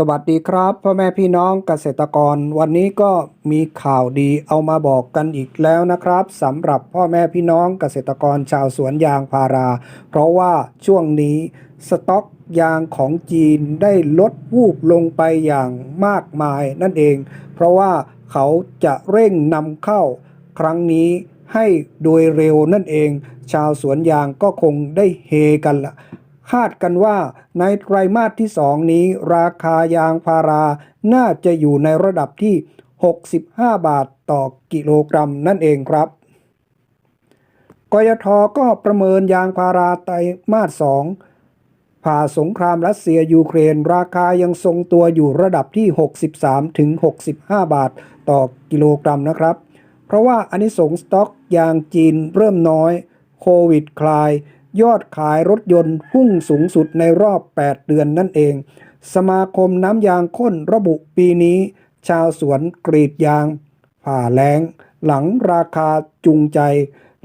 สวัสดีครับพ่อแม่พี่น้องเกษตรกร วันนี้ก็มีข่าวดีเอามาบอกกันอีกแล้วนะครับสำหรับพ่อแม่พี่น้องเกษตรกรชาวสวนยางพารา เพราะว่าช่วงนี้สต็อกยางของจีนได้ลดวูบลงไปอย่างมากมายนั่นเอง เพราะว่าเขาจะเร่งนำเข้าครั้งนี้ให้โดยเร็วนั่นเอง ชาวสวนยางก็คงได้เฮกันละ คาดกันว่าในไตรมาสที่ 2 นี้ ราคายางพาราน่าจะอยู่ในระดับที่ 65 บาทต่อกิโลกรัมนั่นเองครับกยทก็ประเมินยางพาราไตรมาส 2 ผ่าสงครามรัสเซียยูเครน ราคายังทรงตัวอยู่ระดับที่ 63ถึง65 บาทต่อกิโลกรัมนะครับ เพราะว่าอันนี้สงส์สต็อกยางจีนเริ่มน้อย โควิดคลาย ยอดขายรถยนต์พุ่งสูงสุดในรอบ 8 เดือนนั่นเอง สมาคมน้ำยางข้นระบุปีนี้ ชาวสวนกรีดยาง ผ่าแล้ง หลังราคาจูงใจ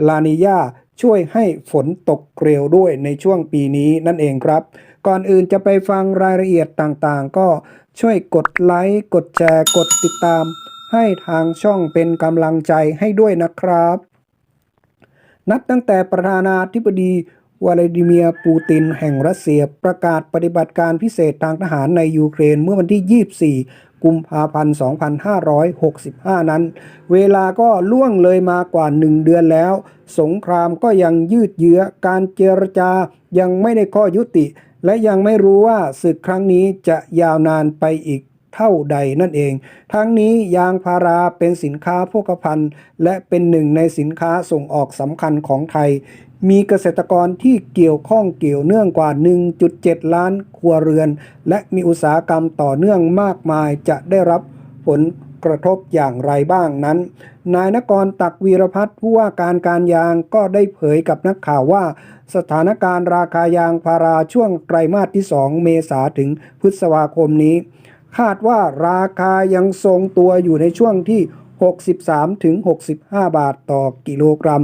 ลานิยาช่วยให้ฝนตกเร็วด้วยในช่วงปีนี้นั่นเองครับ ก่อนอื่นจะไปฟังรายละเอียดต่างๆ ก็ช่วยกดไลค์ กดแชร์ กดติดตาม ให้ทางช่องเป็นกำลังใจให้ด้วยนะครับ นับตั้งแต่ประธานาธิบดี วลาดิเมียร์ปูตินแห่งรัสเซียประกาศปฏิบัติการพิเศษทางทหารในยูเครนเมื่อวันที่ 24 กุมภาพันธ์ 2565 นั้น เวลาก็ล่วงเลยมากว่า 1 เดือนแล้ว สงครามก็ยังยืดเยื้อการเจรจายังไม่ได้ข้อยุติ และยังไม่รู้ว่าศึกครั้งนี้จะยาวนานไปอีก เท่าใดนั่นเอง ทั้งนี้ยางพาราเป็นสินค้าโภคภัณฑ์ และเป็นหนึ่งในสินค้าส่งออกสำคัญของไทย มีเกษตรกรที่เกี่ยวข้องเกี่ยวเนื่องกว่า 1.7 ล้านครัวเรือน และมีอุตสาหกรรมต่อเนื่องมากมายจะได้รับผลกระทบอย่างไรบ้างนั้น นายนกรตักวีรพัฒน์ผู้ว่าการการยางก็ได้เผยกับนักข่าวว่า สถานการณ์ราคายางพาราช่วงไตรมาสที่ 2 เมษาถึงพฤษภาคมนี้ คาดว่าราคายังทรงตัวอยู่ในช่วงที่ 63 ถึง 65 บาทต่อกิโลกรัม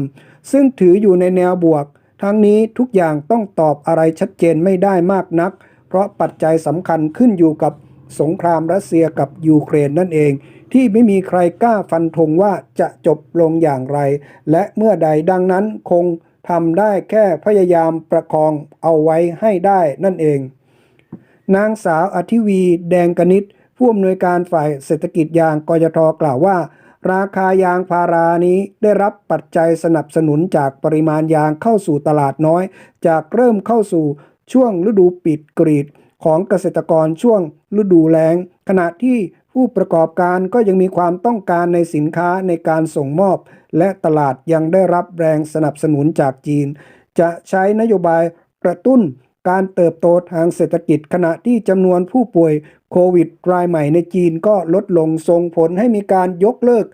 ซึ่งถืออยู่ในแนวบวก ทั้งนี้ทุกอย่างต้องตอบอะไรชัดเจนไม่ได้มากนัก เพราะปัจจัยสำคัญขึ้นอยู่กับสงครามรัสเซียกับยูเครนนั่นเอง ที่ไม่มีใครกล้าฟันธงว่าจะจบลงอย่างไร และเมื่อใดดังนั้นคงทำได้แค่พยายามประคองเอาไว้ให้ได้นั่นเอง นางสาวอธิวี แดงกนิษฐ์ผู้อำนวยการฝ่ายเศรษฐกิจยางกยทกล่าวว่า ราคายางพารานี้ได้รับปัจจัยสนับสนุนจากปริมาณยางเข้าสู่ตลาดน้อย จากเริ่มเข้าสู่ช่วงฤดูปิดกรีดของเกษตรกรช่วงฤดูแล้ง ขณะที่ผู้ประกอบการก็ยังมีความต้องการในสินค้าในการส่งมอบ และตลาดยังได้รับแรงสนับสนุนจากจีน จะใช้นโยบายกระตุ้น การเติบโตทางเศรษฐกิจขณะที่จำนวนผู้ป่วยโควิดรายใหม่ในจีนก็ลดลงส่งผลให้มีการยกเลิก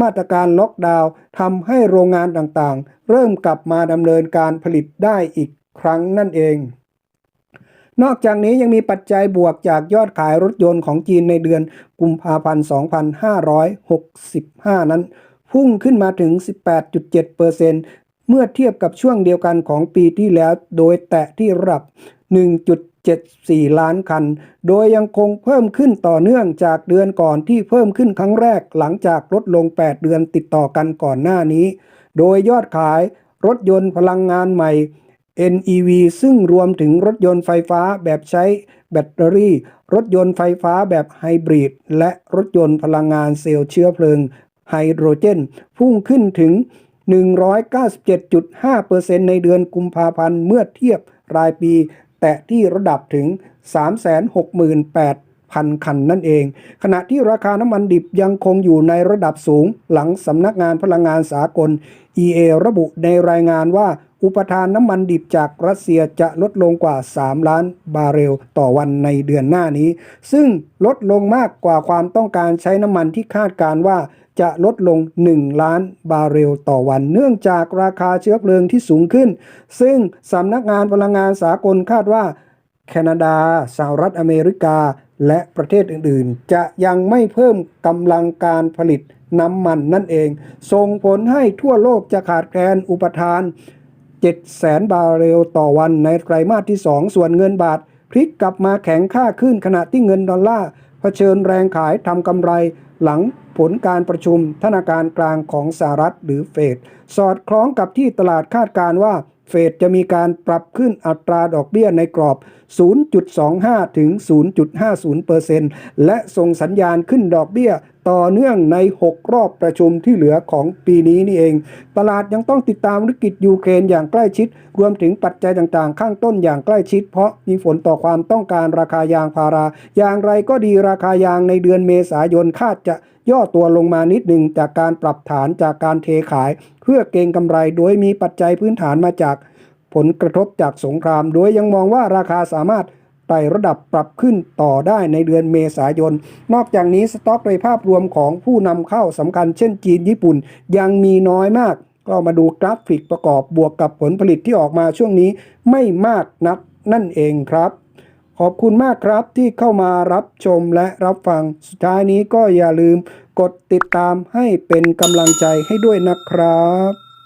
มาตรการล็อกดาวน์ทำให้โรงงานต่างๆ เริ่มกลับมาดำเนินการผลิตได้อีกครั้งนั่นเอง นอกจากนี้ยังมีปัจจัยบวกจากยอดขายรถยนต์ของจีนในเดือนกุมภาพันธ์ 2565 นั้นพุ่งขึ้นมาถึง 18.7%เมื่อเทียบกับช่วงเดียวกันของปีที่แล้วโดยแตะที่ระดับ 1.74 ล้านคัน โดยยังคงเพิ่มขึ้นต่อเนื่องจากเดือนก่อนที่เพิ่มขึ้นครั้งแรกหลังจากลดลง 8 เดือนติดต่อกันก่อนหน้านี้ โดยยอดขายรถยนต์พลังงานใหม่ NEV ซึ่งรวมถึงรถยนต์ไฟฟ้าแบบใช้แบตเตอรี่ รถยนต์ไฟฟ้าแบบไฮบริด และรถยนต์พลังงานเซลล์เชื้อเพลิงไฮโดรเจน พุ่งขึ้นถึง 197.5%ในเดือนกุมภาพันธ์เมื่อเทียบรายปี แตะที่ระดับถึง 368,000คันนั่นเอง ขณะที่ราคาน้ำมันดิบยังคงอยู่ในระดับสูง หลังสำนักงานพลังงานสากล EA ระบุในรายงานว่า อุปทานน้ำมันดิบจากรัสเซียจะลดลงกว่า 3 ล้านบาร์เรลต่อวันในเดือนหน้านี้ ซึ่งลดลงมากกว่าความต้องการใช้น้ำมันที่คาดการว่า จะลดลง 1 ล้านบาร์เรลต่อวัน เนื่องจากราคาเชื้อเพลิงที่สูงขึ้น ซึ่งสำนักงานพลังงานสากลคาดว่า แคนาดา สหรัฐอเมริกา และประเทศอื่นๆ จะยังไม่เพิ่มกำลังการผลิตน้ำมันนั่นเอง ส่งผลให้ทั่วโลกจะขาดแคลนอุปทาน 7 0 0 0 0บาร์เรลต่อวันในไตรมาสที่ 2 ส่วนเงินบาทพลิกกลับมาแข็งค่าขึ้นขณะที่เงินดอลลาร์เผชิญแรงขายทำกำไร หลังผลการประชุมธนาคารกลางของสหรัฐหรือเฟดสอดคล้องกับที่ตลาดคาดการว่าเฟดจะมีการปรับขึ้นอัตราดอกเบี้ยในกรอบ 0.25 ถึง 0.50%และส่งสัญญาณขึ้นดอกเบี้ยต่อเนื่องใน 6 รอบประชุมที่เหลือของปีนี้นี่เอง ตลาดยังต้องติดตามวิกฤตยูเครนอย่างใกล้ชิด รวมถึงปัจจัยต่างๆ ข้างต้นอย่างใกล้ชิด เพราะมีผลต่อความต้องการราคายางพารา อย่างไรก็ดีราคายางในเดือนเมษายนคาดจะย่อตัวลงมานิดหนึ่งจากการปรับฐานจากการเทขาย เพื่อเก็งกำไรโดยมีปัจจัยพื้นฐานมาจาก ผลกระทบจากสงคราม โดยยังมองว่าราคาสามารถ ไต่ระดับปรับขึ้นต่อได้ในเดือนเมษายน นอกจากนี้สต็อกในภาพรวมของผู้นำเข้าสำคัญเช่นจีนญี่ปุ่นยังมีน้อยมาก ก็มาดูกราฟิกประกอบบวกกับผลผลิตที่ออกมาช่วงนี้ไม่มากนักนั่นเองครับ ขอบคุณมากครับที่เข้ามารับชมและรับฟังสุดท้ายนี้ก็อย่าลืมกดติดตามให้เป็นกำลังใจให้ด้วยนะครับ